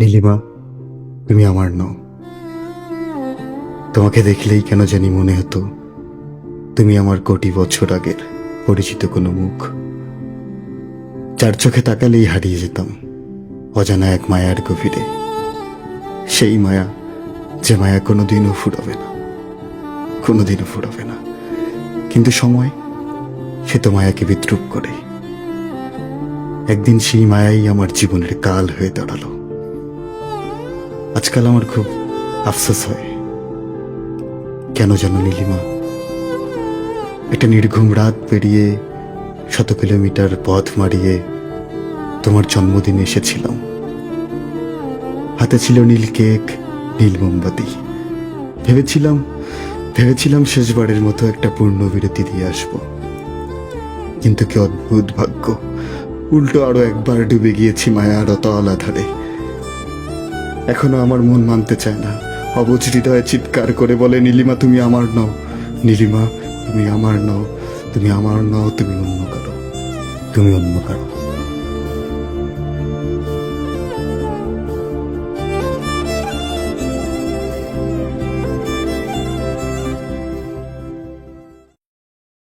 নীলিমা, তুমি আমার নও। তোমাকে দেখলেই কেন জানি মনে হতো, তুমি আমার কোটি বছর আগের পরিচিত কোনো মুখ। চার চোখে তাকালেই হারিয়ে যেতাম, অজানা এক মায়ার গভীরে। সেই মায়া যে মায়া কোনোদিনও ফুরাবে না, কোনোদিনও ফুরাবে না। কিন্তু সময়, সে তো মায়াকে বিদ্রুপ করে। একদিন সেই মায়াই আমার জীবনের কাল হয়ে দাঁড়াল। আজকাল আমার খুব আফসোস হয়। কেন যেন নীলিমা? একটা নির্ঘুম রাত পেরিয়ে শত কিলোমিটার পথ মারিয়ে তোমার জন্মদিনে এসেছিলাম। হাতে ছিল নীল কেক, নীল মোমবাতি। ভেবেছিলাম ভেবেছিলাম শেষবারের মতো একটা পূর্ণ বিরতি দিয়ে আসব। কিন্তু কি অদ্ভুত ভাগ্য, উল্টো আরও একবার ডুবে গিয়েছি মায়ার অতল আধারে। এখনও আমার মন মানতে চায় না। অবুঝ হৃদয়ে চিৎকার করে বলে, নীলিমা, তুমি আমার নও। নীলিমা, তুমি আমার নও। তুমি আমার নও, তুমি অন্য কারও। তুমি অন্য কারও।